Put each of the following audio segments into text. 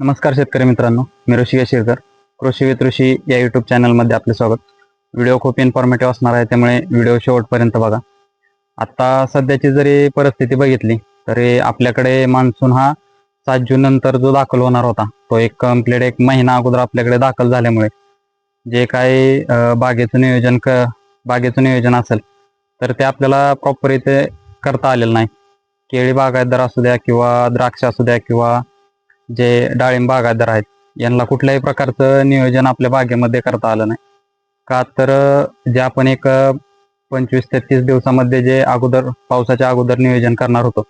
नमस्कार शेतकरी मित्रांनो मी ऋषी शिरकर कृषी विथ ऋषी या युट्यूब चॅनलमध्ये आपले स्वागत. व्हिडिओ खूप इन्फॉर्मेटिव्ह असणार आहे त्यामुळे व्हिडिओ शेवटपर्यंत बघा. आता सध्याची जरी परिस्थिती बघितली तरी आपल्याकडे मान्सून हा सात जून नंतर जो दाखल होणार होता तो एक कंप्लीट एक महिना अगोदर आपल्याकडे दाखल झाल्यामुळे जे काही बागेचं नियोजन क बागेचं नियोजन असेल तर ते आपल्याला प्रॉपर इथे करता आलेलं नाही. केळी बागायतदार असू द्या किंवा द्राक्ष असू द्या किंवा जे डाळिंब बागायतदार आहेत यांना कुठल्याही प्रकारचं नियोजन आपल्या बागेमध्ये करता आलं नाही. का तर जे आपण एक पंचवीस ते तीस दिवसामध्ये जे अगोदर पावसाच्या अगोदर नियोजन करणार होतो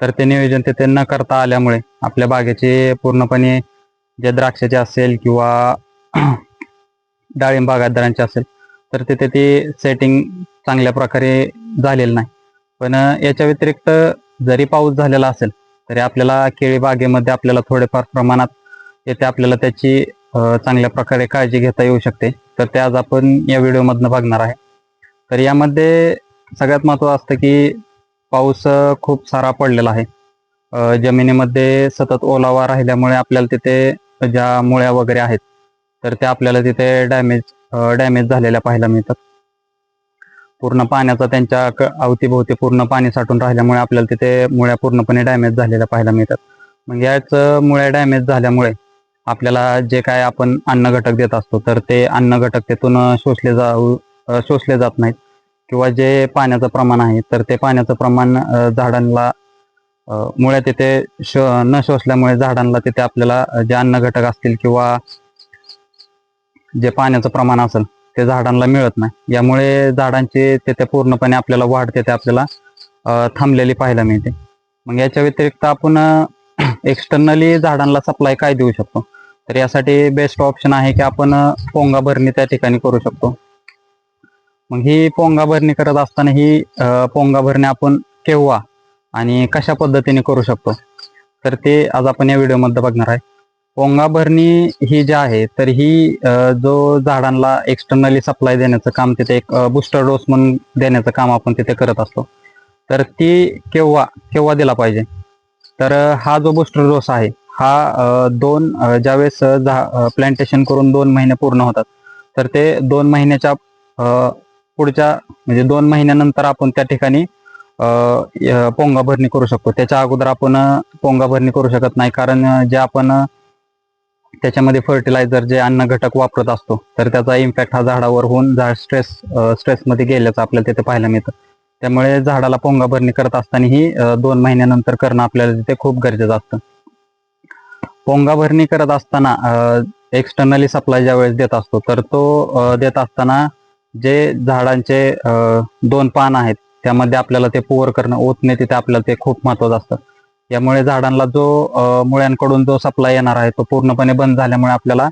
तर ते नियोजन तिथे न करता आल्यामुळे आपल्या बागेचे पूर्णपणे जे द्राक्षाचे असेल किंवा डाळिंब बागायतदारांचे असेल तर तिथे ती सेटिंग चांगल्या प्रकारे झालेलं नाही. पण याच्या व्यतिरिक्त जरी पाऊस झालेला असेल तरी आपल्याला केळी बागेमध्ये आपल्याला थोडेफार प्रमाणात येथे आपल्याला त्याची चांगल्या प्रकारे काळजी घेता येऊ शकते. तर ते आज आपण या व्हिडिओमधनं बघणार आहे. तर यामध्ये सगळ्यात महत्त्वाचं असतं की पाऊस खूप सारा पडलेला आहे. जमिनीमध्ये सतत ओलावा राहिल्यामुळे आपल्याला तिथे ज्या मुळ्या वगैरे आहेत तर त्या आपल्याला तिथे डॅमेज डॅमेज झालेल्या पाहायला मिळतात. पूर्ण पाण्याचा त्यांच्या क- अवतीभोवती पूर्ण पाणी साठून राहिल्यामुळे आपल्याला तिथे मुळ्या पूर्णपणे डॅमेज झालेल्या पाहायला मिळतात. मग याच मुळ्या डॅमेज झाल्यामुळे आपल्याला जे काय आपण अन्न घटक देत असतो तर ते अन्न घटक तिथून शोषले जाऊ अ, शोषले जात नाहीत. किंवा जे पाण्याचं प्रमाण आहे तर ते पाण्याचं प्रमाण अ, झाडांना अ, मुळ्या तिथे श न शोषल्यामुळे झाडांना तिथे आपल्याला जे अन्न घटक असतील किंवा जे पाण्याचं प्रमाण असेल ते झाडांना मिळत नाही. यामुळे झाडांची तिथे पूर्णपणे आपल्याला वाढ तिथे आपल्याला थांबलेली पाहायला मिळते. मग याच्या व्यतिरिक्त आपण एक्सटर्नली झाडांना सप्लाय काय देऊ शकतो? तर यासाठी बेस्ट ऑप्शन आहे की आपण पोंगा भरणी त्या ठिकाणी करू शकतो. मग ही पोंगा भरणी करत असताना ही पोंगा भरणी आपण केव्हा आणि कशा पद्धतीने करू शकतो? तर ते आज आपण या व्हिडिओमध्ये बघणार आहे. भरणी ही जी आहे तर ही जो झाडांना एक्सटर्नली सप्लाय देण्याचं काम तिथे एक बुस्टर डोस म्हणून देण्याचं काम आपण तिथे करत असतो. तर ती केव्हा केव्हा दिला पाहिजे? तर हा जो बुस्टर डोस आहे हा दोन ज्यावेळेस प्लांटेशन करून दोन महिने पूर्ण होतात तर ते दोन महिन्याच्या पुढच्या म्हणजे दोन महिन्यानंतर आपण त्या ठिकाणी पोंगा भरणी करू शकतो. त्याच्या अगोदर आपण पोंगा भरणी करू शकत नाही कारण जे आपण त्याच्यामध्ये फर्टिलायझर जे अन्न घटक वापरत असतो तर त्याचा इम्पॅक्ट हा झाडावर होऊन झाड स्ट्रेस स्ट्रेसमध्ये गेल्याचं आपल्याला तिथे पाहायला मिळतं. त्यामुळे झाडाला पोंगा भरणी करत असताना ही दोन महिन्यानंतर करणं आपल्याला तिथे खूप गरजेचं असतं. पोंगा भरणी करत असताना एक्सटर्नली सप्लाय ज्या वेळेस देत असतो तर तो देत असताना जे झाडांचे दोन पान आहेत त्यामध्ये आपल्याला ते पोवर करणं ओतणे तिथे आपल्याला ते खूप महत्वाचं असतं. यामुळे झाडांना जो मुळ्यांकडून जो सप्लाय येणार आहे तो पूर्णपणे बंद झाल्यामुळे आपल्याला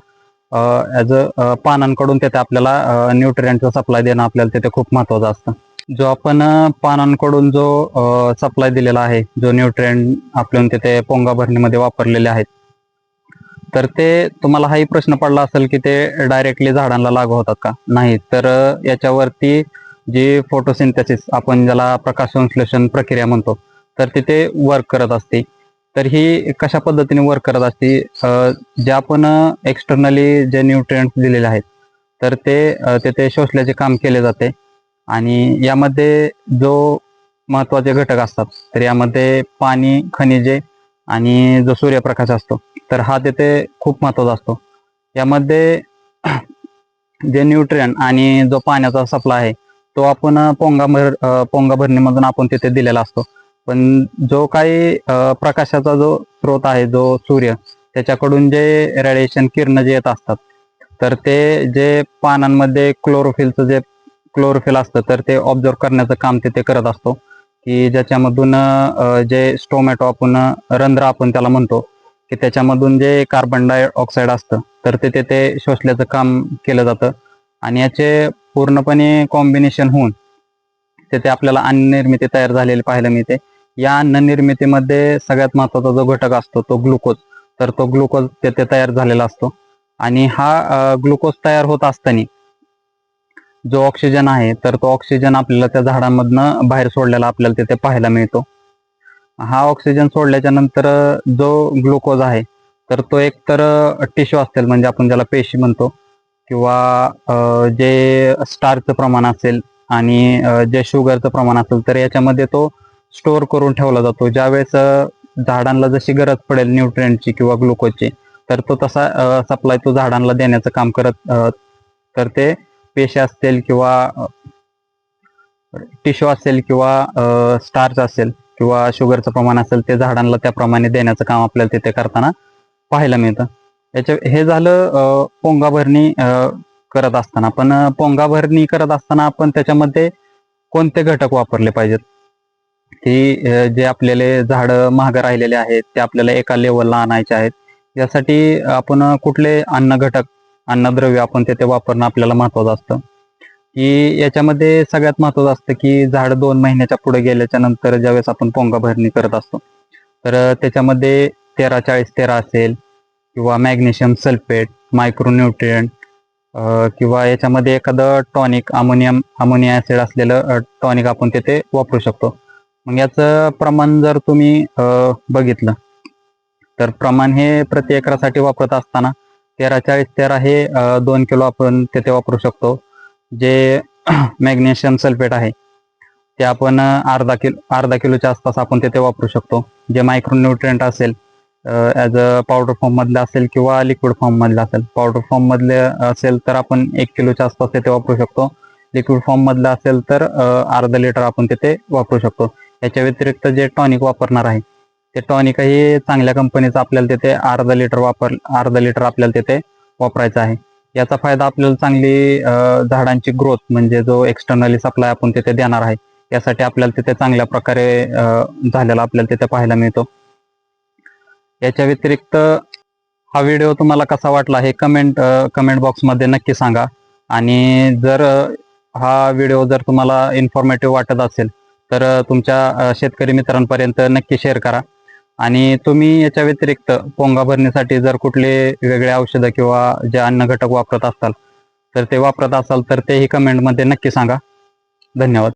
ॲज अ पानांकडून तिथे आपल्याला न्यूट्रियंटचा सप्लाय देणं आपल्याला तिथे खूप महत्वाचं असतं. जो आपण पानांकडून जो सप्लाय दिलेला आहे जो न्यूट्रियंट आपल्याला तिथे पोंगा भरणीमध्ये वापरलेले आहेत तर ते तुम्हाला हाही प्रश्न पडला असेल की ते डायरेक्टली झाडांना लागू होतात का? नाही तर याच्यावरती जी फोटोसिंथेसिस आपण ज्याला प्रकाश संश्लेषण प्रक्रिया म्हणतो तर तिथे वर्क करत असते. तर ही कशा पद्धतीने वर्क करत असते? अ, जे आपण एक्सटर्नली जे न्यूट्रियंट दिलेले आहेत तर ते तिथे शोषल्याचे काम केले जाते. आणि यामध्ये जो महत्त्वाचे घटक असतात तर यामध्ये पाणी खनिजे आणि जो सूर्यप्रकाश असतो तर हा तिथे खूप महत्त्वाचा असतो. यामध्ये जे न्यूट्रियन आणि जो पाण्याचा सप्लाय आहे तो आपण पोंगा भर पोंगा भरणीमधून आपण तिथे दिलेला असतो. पण जो काही प्रकाशाचा जो स्रोत आहे जो सूर्य त्याच्याकडून जे रेडिएशन किरण जे येत असतात तर ते जे पानांमध्ये क्लोरोफिलचं जे क्लोरोफिल असतं तर ते ऑब्झर्व करण्याचं काम तिथे करत असतो. की ज्याच्यामधून जे स्टोमॅटो आपण रंध्र आपण त्याला म्हणतो की त्याच्यामधून जे कार्बन डायऑक्साईड असतं तर ते तिथे शोषल्याचं काम केलं जातं. आणि याचे पूर्णपणे कॉम्बिनेशन होऊन तिथे आपल्याला अन्न निर्मिती तयार झालेली पाहायला मिळते. या अन्न निर्मितीमध्ये सगळ्यात महत्त्वाचा जो घटक असतो तो ग्लुकोज. तर तो ग्लुकोज तेथे तयार झालेला असतो. आणि हा ग्लुकोज तयार होत असताना जो ऑक्सिजन आहे तर तो ऑक्सिजन आपल्याला त्या झाडांमधनं बाहेर सोडलेला आपल्याला तिथे पाहायला मिळतो. हा ऑक्सिजन सोडल्याच्या नंतर जो ग्लुकोज आहे तर तो एक तर टिश्यू असेल म्हणजे आपण ज्याला पेशी म्हणतो किंवा जे स्टारचं प्रमाण असेल आणि जे शुगरचं प्रमाण असेल तर याच्यामध्ये तो स्टोअर करून ठेवला जातो. ज्यावेळेस झाडांना जशी गरज पडेल न्यूट्रिएंटची किंवा ग्लुकोजची तर तो तसा सप्लाय तो झाडांना देण्याचं काम करत तर ते पेशी असतील किंवा टिश्यू असेल किंवा स्टार्च असेल किंवा शुगरचं प्रमाण असेल ते झाडांना त्याप्रमाणे देण्याचं काम आपल्याला तिथे करताना पाहायला मिळतं. याच्या हे झालं पोंगाभरणी पोंगा भरणी करत असताना. पण पोंगाभरणी पोंगा भरणी करत असताना आपण त्याच्यामध्ये कोणते घटक वापरले पाहिजेत? की जे आपल्याला झाडं महाग राहिलेले आहेत ते आपल्याला एका लेवलला आणायचे आहेत. यासाठी आपण कुठले अन्न घटक अन्नद्रव्य आपण तिथे वापरणं आपल्याला महत्वाचं असतं. की याच्यामध्ये सगळ्यात महत्वाचं असतं की झाड दोन महिन्याच्या पुढे गेल्याच्यानंतर ज्यावेळेस आपण पोंगा भरणी करत असतो तर त्याच्यामध्ये तेरा चाळीस तेरा असेल किंवा मॅग्नेशियम सल्फेट मायक्रोन्युट्रियंट किंवा याच्यामध्ये एखादं टॉनिक अमोनियम अमोनिया ॲसिड असलेलं टॉनिक आपण तेथे वापरू शकतो. मग याचं प्रमाण जर तुम्ही बघितलं तर प्रमाण हे प्रति एकरासाठी वापरत असताना तेरा चाळीस तेरा हे दोन किलो आपण तिथे वापरू शकतो. जे मॅग्नेशियम सल्फेट आहे ते आपण अर्धा किलो अर्धा किलोच्या आसपास आपण तिथे वापरू शकतो. जे मायक्रोन्यूट्रियंट असेल ॲज अ पावडर फॉर्ममधलं असेल किंवा लिक्विड फॉर्ममधलं असेल. पावडर फॉर्म मधले असेल तर आपण एक किलोच्या आसपास तिथे वापरू शकतो. लिक्विड फॉर्म मधलं असेल तर अर्धा लिटर आपण तिथे वापरू शकतो. याच्या व्यतिरिक्त जे टॉनिक वापरणार आहे ते टॉनिकही चांगल्या कंपनीचं आपल्याला तिथे अर्धा लिटर वापर अर्धा लिटर आपल्याला तिथे वापरायचं आहे. याचा फायदा आपल्याला चांगली झाडांची ग्रोथ म्हणजे जो एक्सटर्नली सप्लाय आपण तिथे देणार आहे यासाठी आपल्याला तिथे चांगल्या प्रकारे झालेला आपल्याला तिथे पाहायला मिळतो. याच्या व्यतिरिक्त हा व्हिडिओ तुम्हाला कसा वाटला हे कमेंट कमेंट बॉक्समध्ये नक्की सांगा. आणि जर हा व्हिडिओ जर तुम्हाला इन्फॉर्मेटिव्ह वाटत असेल तर तुमच्या शेतकरी मित्रांपर्यंत नक्की शेअर करा. आणि तुम्ही याच्या व्यतिरिक्त पोंगा भरण्यासाठी जर कुठले वेगळे औषधं किंवा जे अन्न घटक वापरत असाल तर ते वापरत असाल तर तेही कमेंटमध्ये नक्की सांगा. धन्यवाद.